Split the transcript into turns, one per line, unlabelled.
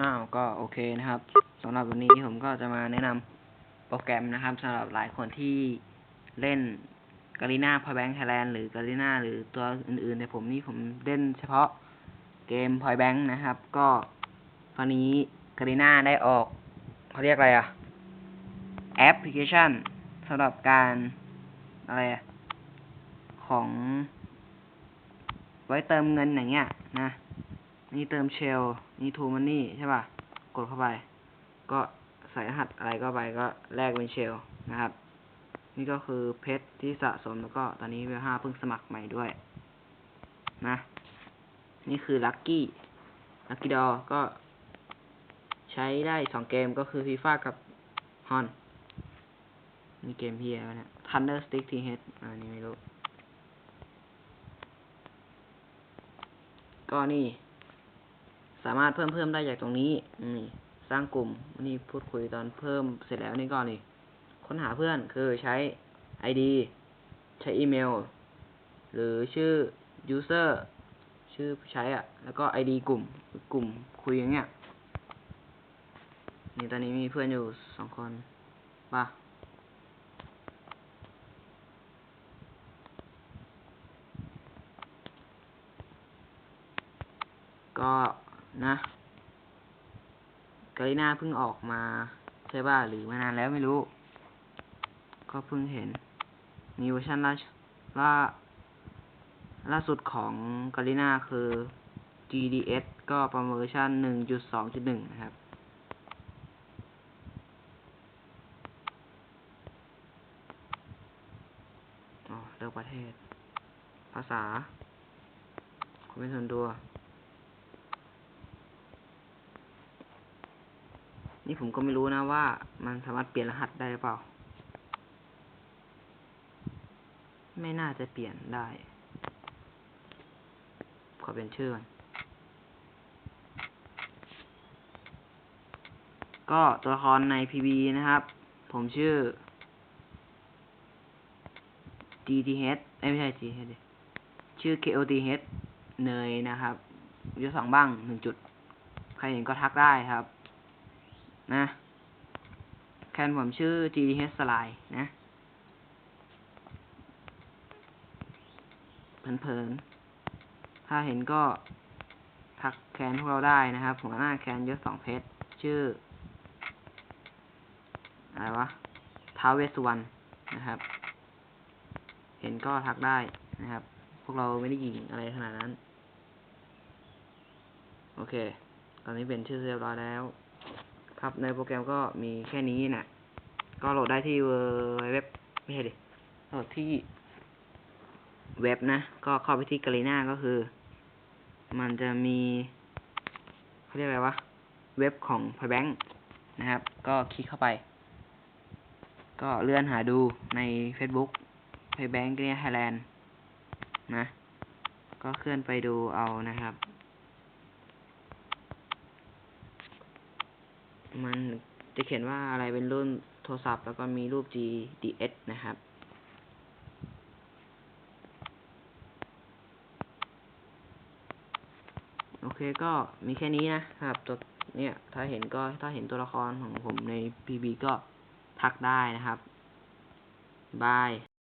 อ้าวก็โอเคนะครับสำหรับวันนี้ผมก็จะมาแนะนำโปรแกรมนะครับสำหรับหลายคนที่เล่นกาลิน่าพอยแบงค์ไทยแลนด์หรือกาลิน่าหรือตัวอื่นๆในผมนี่ผมเล่นเฉพาะเกมพอยแบงค์นะครับ ก็ตอนนี้กาลิน่าได้ออกเขาเรียกอะไรอะแอปพลิเคชันสำหรับการอะไรของ ไว้เติมเงินอย่างเงี้ยนะ นี่เติมเชลนี่ทูมันนี่ใช่ป่ะ กดเข้าไป ก็ใส่รหัสอะไรก็ไปก็แลกเป็นเชลนะครับ นี่ก็คือเพชรที่สะสมแล้วก็ตอนนี้เวลห้าเพิ่งสมัครใหม่ด้วย นะ นี่คือลัคกี้ลัคกี้ดอก็ใช้ได้สองเกมก็คือฟีฟ่ากับฮอนนี่เกมพี่อะไรวะเนี่ย Thunder Stick TH อันนี้ไม่รู้ ก็นี่ สามารถเพิ่มเพิ่มได้จากตรงนี้นี่สร้างกลุ่มนี่พูดคุยตอนเพิ่มเสร็จแล้วนี่ก่อนนี่ค้นหาเพื่อนคือใช้ ID ใช้อีเมล หรือชื่อ user ชื่อใช้อะ แล้วก็ ID กลุ่มกลุ่มคุยอย่างเงี้ยนี่ตอนนี้มีเพื่อนอยู่สองคนป่ะก็ นะกาลิน่าเพิ่งออกมา ใช่ป่ะหรือมานานแล้วไม่รู้ ก็เพิ่งเห็น มีเวอร์ชันล่าล่าล่าสุดของกาลิน่าคือ GDS ก็ประมาณเวอร์ชัน1.2.1 นะครับ อ๋อ เลือกประเทศ ภาษาคุณเป็นส่วนตัว นี่ผมก็ไม่รู้นะว่ามันสามารถเปลี่ยนรหัสได้หรือเปล่า ไม่น่าจะเปลี่ยนได้ ขอเป็นชื่อก่อนก็ตัวละครใน PB นะครับ ผมชื่อ DTH ไม่ใช่ DTH ชื่อ KOTH เนยนะครับยู่สองบ้างหนึ่งจุด ใครเห็นก็ทักได้ครับ นะ แคนผมชื่อ GDH Slide นะเพลินๆ ถ้าเห็นก็ทักแคนพวกเราได้นะครับผมหน้าแคนยศสองเพชร ชื่อ อะไรวะท้าวเวสสุวรรณนะครับ เห็นก็ทักได้นะครับ พวกเราไม่ได้ยิงอะไรขนาดนั้น โอเค ตอนนี้เป็นชื่อเรียบร้อยแล้ว ครับในโปรแกรมก็มีแค่นี้นะก็โหลดได้ที่เว็บไม่ใช่ดิโหลดที่เว็บนะ ก็เข้าไปที่กาลีน่าก็คือ มันจะมีเขาเรียกอะไรวะ เว็บของ p o w e r Bank นะครับ ก็คลิกเข้าไป ก็เลื่อนหาดูใน Facebook p a y Bank เนี่ย Thailand นะ ก็เคลื่อนไปดูเอานะครับ มันจะเขียนว่าอะไรเป็นรุ่นโทรศัพท์ แล้วก็มีรูป GDS นะครับ โอเคก็มีแค่นี้นะครับตัวเนี่ย ถ้าเห็นก็ถ้าเห็นตัวละครของผมใน PB ก็ทักได้นะครับบาย